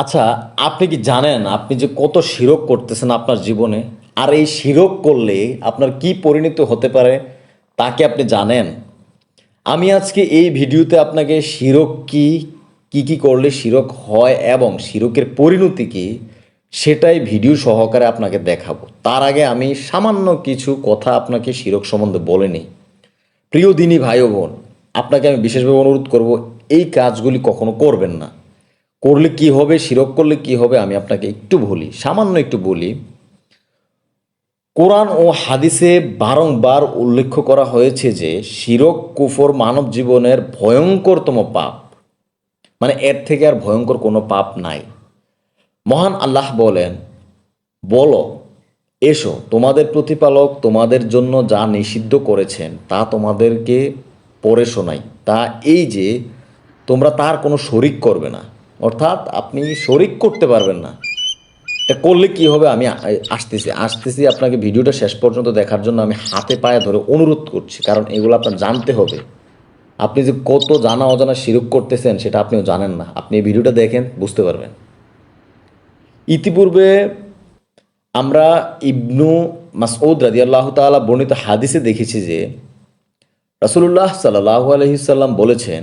আচ্ছা আপনি কি জানেন আপনি যে কত শিরক করতেছেন আপনার জীবনে? আর এই শিরক করলে আপনার কি পরিণত হতে পারে তা কি আপনি জানেন? আমি আজকে এই ভিডিওতে আপনাকে শিরক কি কি কি করলে শিরক হয় এবং শিরকের পরিণতি কি, সেটাই ভিডিও সহকারে আপনাকে দেখাবো। তার আগে আমি সামান্য কিছু কথা আপনাকে শিরক সম্বন্ধে বলে নিই। প্রিয় দিনী ভাই বোন, আপনাকে আমি বিশেষভাবে অনুরোধ করব, এই কাজগুলি কখনো করবেন না। করলে কি হবে, শিরক করলে কি হবে, আমি আপনাকে একটু বলি, সামান্য একটু বলি। কোরআন ও হাদিসে বারংবার উল্লেখ করা হয়েছে যে, শিরক, কুফর মানব জীবনের ভয়ঙ্করতম পাপ। মানে এর থেকে আর ভয়ঙ্কর কোনো পাপ নাই। মহান আল্লাহ বলেন, বলো, এসো, তোমাদের প্রতিপালক তোমাদের জন্য যা নিষিদ্ধ করেছেন, তা তোমাদেরকে পড়ে শোনাই। তা এই যে, তোমরা তার কোনো শরিক করবে না। অর্থাৎ আপনি শরিক করতে পারবেন না। এটা করলে কি হবে? আমি আসতেছি আসতেছি আপনাকে ভিডিওটা শেষ পর্যন্ত দেখার জন্য আমি হাতে পায়ে ধরে অনুরোধ করছি, কারণ এগুলো আপনার জানতে হবে। আপনি যে কত জানা অজানা শিরক করতেছেন, সেটা আপনিও জানেন না। আপনি এই ভিডিওটা দেখেন, বুঝতে পারবেন। ইতিপূর্বে আমরা ইবনু মাসউদ রাদিয়াল্লাহ তাআলা বর্ণিত হাদিসে দেখেছি যে রাসূলুল্লাহ সাল্লাল্লাহু আলাইহি সাল্লাম বলেছেন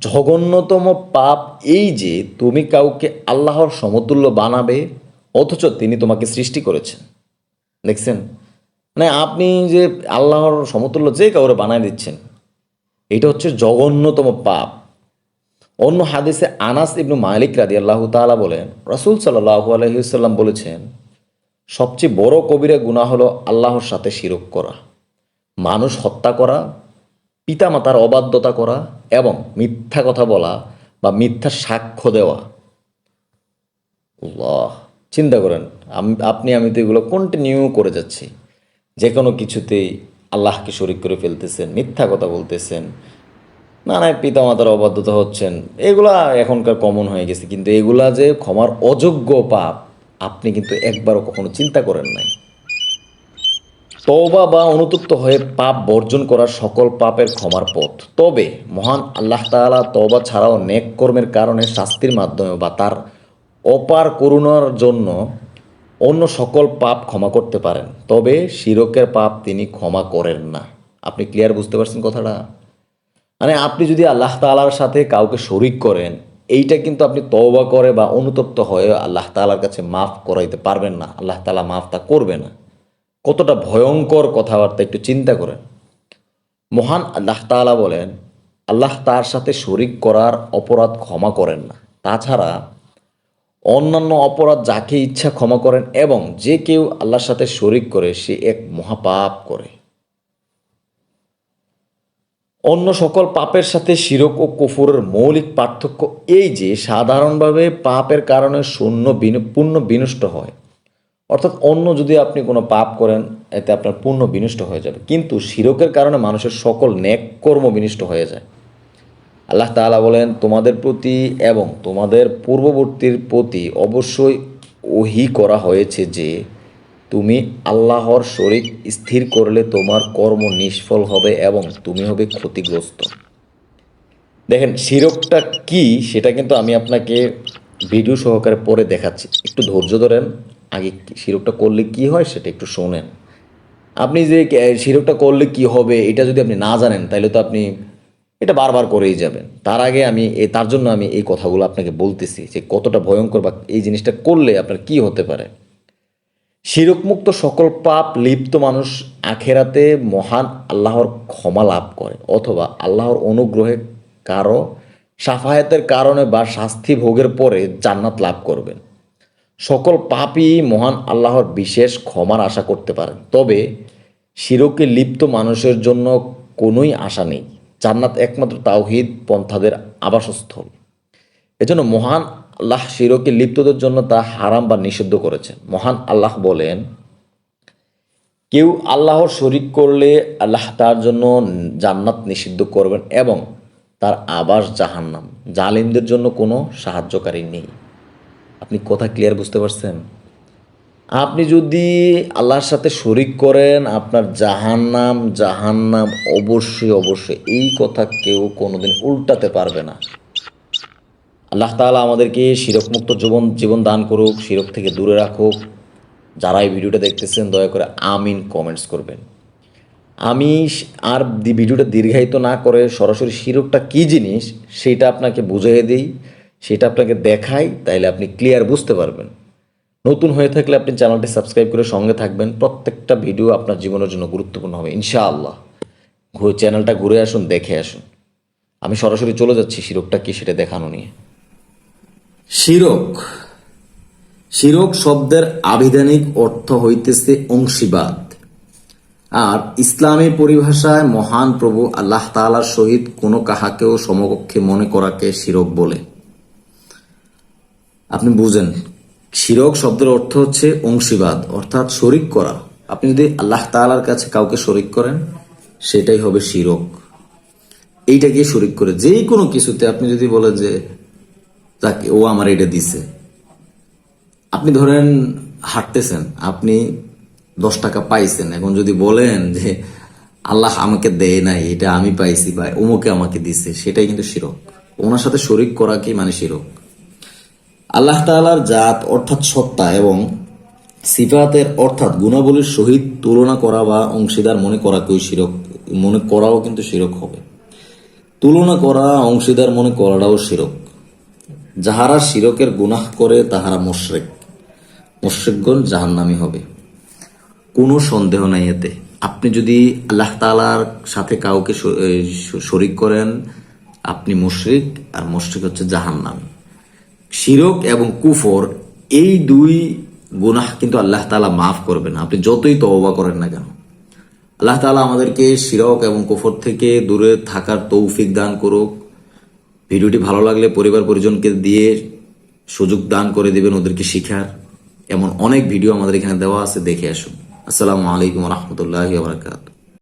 জঘন্যতম পাপ এই যে তুমি কাউকে আল্লাহর সমতুল্য বানাবে, অথচ তিনি তোমাকে সৃষ্টি করেছেন। দেখছেন? মানে আপনি যে আল্লাহর সমতুল্য যে কাউরে বানায় দিচ্ছেন, এটা হচ্ছে জঘন্যতম পাপ। অন্য হাদিসে আনাস ইবনু মালিক রাদি আল্লাহ তাআলা বলেন, রসুল সাল্লাহু আলহিসাল্লাম বলেছেন, সবচেয়ে বড় কবিরা গুণা হলো আল্লাহর সাথে শিরক করা। মানুষ হত্যা করা পিতামাতার অবাধ্যতা করা এবং মিথ্যা কথা বলা বা মিথ্যা সাক্ষ্য দেওয়া। চিন্তা করেন আপনি, আমি তো এগুলো কন্টিনিউ করে যাচ্ছি। যে কোনো কিছুতেই আল্লাহকে শরিক করে ফেলতেছেন, মিথ্যা কথা বলতেছেন না না পিতামাতার অবাধ্যতা হচ্ছেন, এগুলা এখনকার কমন হয়ে গেছে। কিন্তু এগুলা যে ক্ষমার অযোগ্য পাপ, আপনি কিন্তু একবারও কখনো চিন্তা করেন নাই। তওবা বা অনুতপ্ত হয়ে পাপ বর্জন করা সকল পাপের ক্ষমার পথ। তবে মহান আল্লাহ তাআলা তওবা ছাড়াও নেক কর্মের কারণে শাস্তির মাধ্যমে বা তার অপার করুণার জন্য অন্য সকল পাপ ক্ষমা করতে পারেন। তবে শিরকের পাপ তিনি ক্ষমা করেন না। আপনি ক্লিয়ার বুঝতে পারছেন কথাটা? মানে আপনি যদি আল্লাহ তাআলার সাথে কাউকে শরিক করেন, এইটা কিন্তু আপনি তওবা করে বা অনুতপ্ত হয়ে আল্লাহ তাআলার কাছে মাফ করাইতে পারবেন না। আল্লাহ তাআলা মাফ তা করবে না। কতটা ভয়ঙ্কর কথাবার্তা একটু চিন্তা করেন। মহান আল্লাহ তাআলা বলেন, আল্লাহ তার সাথে শরিক করার অপরাধ ক্ষমা করেন না। তাছাড়া অন্যান্য অপরাধ যাকে ইচ্ছা ক্ষমা করেন এবং যে কেউ আল্লাহর সাথে শরিক করে, সে এক মহাপাপ করে। অন্য সকল পাপের সাথে শিরক ও কফুরের মৌলিক পার্থক্য এই যে, সাধারণভাবে পাপের কারণে শূন্য পুণ্য বিনষ্ট হয়। অর্থাৎ অন্য যদি আপনি কোনো পাপ করেন, এতে আপনার পুণ্য বিনষ্ট হয়ে যাবে। কিন্তু শিরকের কারণে মানুষের সকল নেক কর্ম বিনষ্ট হয়ে যায়। আল্লাহ তাআলা বলেন, তোমাদের প্রতি এবং তোমাদের পূর্ববর্তীর প্রতি অবশ্যই ওহি করা হয়েছে যে, তুমি আল্লাহর শরিক স্থির করলে তোমার কর্ম নিষ্ফল হবে এবং তুমি হবে ক্ষতিগ্রস্ত। দেখেন, শিরকটা কি, সেটা কিন্তু আমি আপনাকে ভিডিও সহকারে পরে দেখাচ্ছি। একটু ধৈর্য ধরেন। আগে শিরকটা করলে কি হয় সেটা একটু শোনেন। আপনি যে আহ, শিরকটা করলে কি হবে এটা যদি আপনি না জানেন তাহলে তো আপনি এটা বারবার করেই যাবেন। তার আগে আমি তার জন্য আমি এই কথাগুলো আপনাকে বলতেছি যে কতটা ভয়ঙ্কর বা এই জিনিসটা করলে আপনার কি হতে পারে। শিরকমুক্ত সকল পাপ লিপ্ত মানুষ আখেরাতে মহান আল্লাহর ক্ষমা লাভ করে অথবা আল্লাহর অনুগ্রহে কারও সাফায়াতের কারণে বা শাস্তি ভোগের পরে জান্নাত লাভ করবেন। সকল পাপই মহান আল্লাহর বিশেষ ক্ষমার আশা করতে পারেন তবে শিরকে লিপ্ত মানুষের জন্য কোনোই আশা নেই। জান্নাত একমাত্র তাওহিদ পন্থাদের আবাসস্থল। এজন্য মহান আল্লাহ শিরকে লিপ্তদের জন্য তা হারাম বা নিষিদ্ধ করেছেন মহান আল্লাহ বলেন, কেউ আল্লাহর শরিক করলে আল্লাহ তার জন্য জান্নাত নিষিদ্ধ করবেন এবং তার আবাস জাহান্নাম। জালিমদের জন্য কোনো সাহায্যকারী নেই। আপনি কথা ক্লিয়ার বুঝতে পারছেন? আপনি যদি আল্লাহর সাথে শরিক করেন, আপনার জাহান্নাম জাহান্নাম অবশ্যই অবশ্যই এই কথা কেউ কোনোদিন উল্টাতে পারবে না। আল্লাহ তাআলা আমাদেরকে শিরকমুক্ত জীবন জীবন দান করুক, শিরক থেকে দূরে রাখুক। যারা এই ভিডিওটা দেখতেছেন, দয়া করে আমিন কমেন্টস করবেন। আমি আর ভিডিওটা দীর্ঘায়িত না করে সরাসরি শিরকটা কী জিনিস, সেটা আপনাকে বুঝিয়ে দিই। সেটা আপনাকে দেখাই তাইলে আপনি ক্লিয়ার বুঝতে পারবেন। নতুন হয়ে থাকলে আপনি চ্যানেলটি সাবস্ক্রাইব করে সঙ্গে থাকবেন। প্রত্যেকটা ভিডিও আপনার জীবনের জন্য গুরুত্বপূর্ণ হবে, ইনশাআল্লাহ। চ্যানেলটা ঘুরে আসুন, দেখে আসুন। আমি সরাসরি চলে যাচ্ছি শিরকটা কি সেটা দেখানো নিয়ে। শিরক। শিরক শব্দের আবিধানিক অর্থ হইতেছে অংশীবাদ। আর ইসলামী পরিভাষায় মহান প্রভু আল্লাহ তাআলার সহিত কোনো কাহাকেও সমকক্ষে মনে করাকে শিরক বলে। আপনি বুঝেন, শিরক শব্দের অর্থ হচ্ছে অংশীবাদ, অর্থাৎ শরিক করা। আপনি যদি আল্লাহ তাআলার কাছে কাউকে শরিক করেন, সেটাই হবে শিরক। এইটাকে শরিক করে যে কোনো কিছুতে আপনি যদি বলেন যে তাকে ও আমার এটা দিছে। আপনি ধরেন হাঁটতেছেন, আপনি দশ টাকা পাইছেন, এখন যদি বলেন যে, আল্লাহ আমাকে দেয় নাই, এটা আমি পাইছি বা অমুকে আমাকে দিছে, সেটাই কিন্তু শিরক। ওনার সাথে শরিক করা কি মানে শিরক? আল্লাহ তাআলার জাত অর্থাৎ সত্তা এবং সিফাতের অর্থাৎ গুণাবলীর সহিত তুলনা করা বা অংশীদার মনে করাকেও শিরক, মনে করাও কিন্তু শিরক হবে। তুলনা করা, অংশীদার মনে করাটাও শিরক। যাহারা শিরকের গুনাহ করে, তাহারা মোশরেক। মোশরেকগণ জাহান্নামি হবে। কোনো সন্দেহ নাই এতে। আপনি যদি আল্লাহ তালার সাথে কাউকে শরিক করেন, আপনি মুশরিক, আর মুশরিক হচ্ছে জাহান্নামী। শিরক এবং কুফর, এই দুই গুনাহ কিন্তু আল্লাহ তালা মাফ করবেন আপনি যতই তওবা করেন না কেন। আল্লাহ তাআলা আমাদেরকে শিরক এবং কুফর থেকে দূরে থাকার তৌফিক দান করুক। ভিডিওটি ভালো লাগলে পরিবার পরিজনকে দিয়ে সুযোগ দান করে দিবেন ওদেরকে শিখার। এমন অনেক ভিডিও আমাদের এখানে দেওয়া আছে, দেখে আসুন। আসসালামু আলাইকুম রহমতুল্লাহ বারকাত